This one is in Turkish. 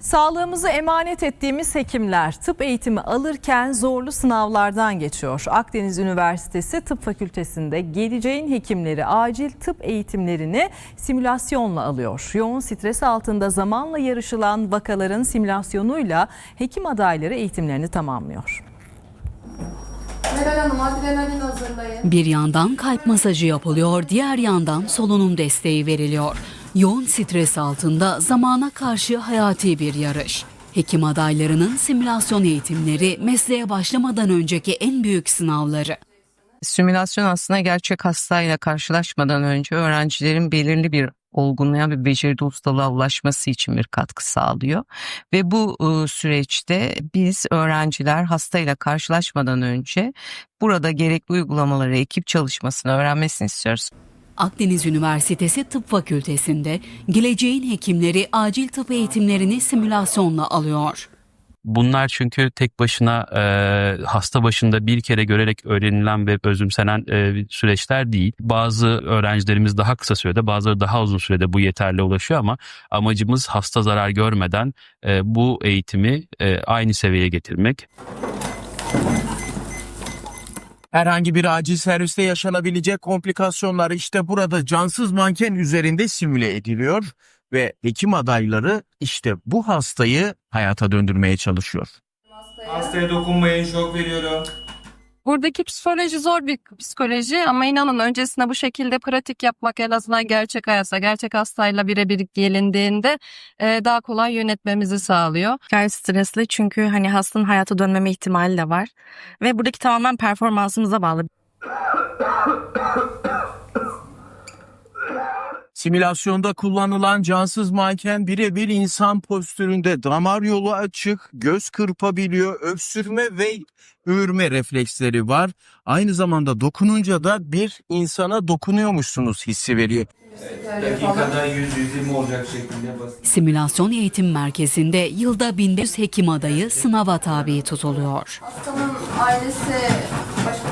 Sağlığımızı emanet ettiğimiz hekimler tıp eğitimi alırken zorlu sınavlardan geçiyor. Akdeniz Üniversitesi Tıp Fakültesi'nde geleceğin hekimleri acil tıp eğitimlerini simülasyonla alıyor. Yoğun stres altında zamanla yarışılan vakaların simülasyonuyla hekim adayları eğitimlerini tamamlıyor. Bir yandan kalp masajı yapılıyor, diğer yandan solunum desteği veriliyor. Yoğun stres altında zamana karşı hayati bir yarış. Hekim adaylarının simülasyon eğitimleri mesleğe başlamadan önceki en büyük sınavları. Simülasyon aslında gerçek hastayla karşılaşmadan önce öğrencilerin belirli bir olgunluğa ve beceride ustalığa ulaşması için bir katkı sağlıyor. Ve bu e, süreçte biz öğrenciler hastayla karşılaşmadan önce burada gerekli uygulamaları, ekip çalışmasını öğrenmesini istiyoruz. Akdeniz Üniversitesi Tıp Fakültesi'nde geleceğin hekimleri acil tıp eğitimlerini simülasyonla alıyor. Bunlar çünkü tek başına e, hasta başında bir kere görerek öğrenilen ve özümsenen e, süreçler değil. Bazı öğrencilerimiz daha kısa sürede bazıları daha uzun sürede bu yeterli ulaşıyor ama amacımız hasta zarar görmeden e, bu eğitimi e, aynı seviyeye getirmek. Herhangi bir acil serviste yaşanabilecek komplikasyonlar işte burada cansız manken üzerinde simüle ediliyor ve hekim adayları işte bu hastayı hayata döndürmeye çalışıyor. Hastaya dokunmayın, şok veriyorum. Buradaki psikoloji zor bir psikoloji ama inanın öncesinde bu şekilde pratik yapmak en azından gerçek hayatta, gerçek hastayla birebir gelindiğinde e, daha kolay yönetmemizi sağlıyor. Gayet stresli çünkü hani hastanın hayata dönmeme ihtimali de var. Ve buradaki tamamen performansımıza bağlı. Simülasyonda kullanılan cansız manken birebir insan postüründe damar yolu açık, göz kırpabiliyor, öksürme ve ürme refleksleri var. Aynı zamanda dokununca da bir insana dokunuyormuşsunuz hissi veriyor. Dakikada 100-120 olacak şeklinde basit. Simülasyon eğitim merkezinde yılda 1500 hekim adayı sınava tabi tutuluyor. Hastanın ailesi başka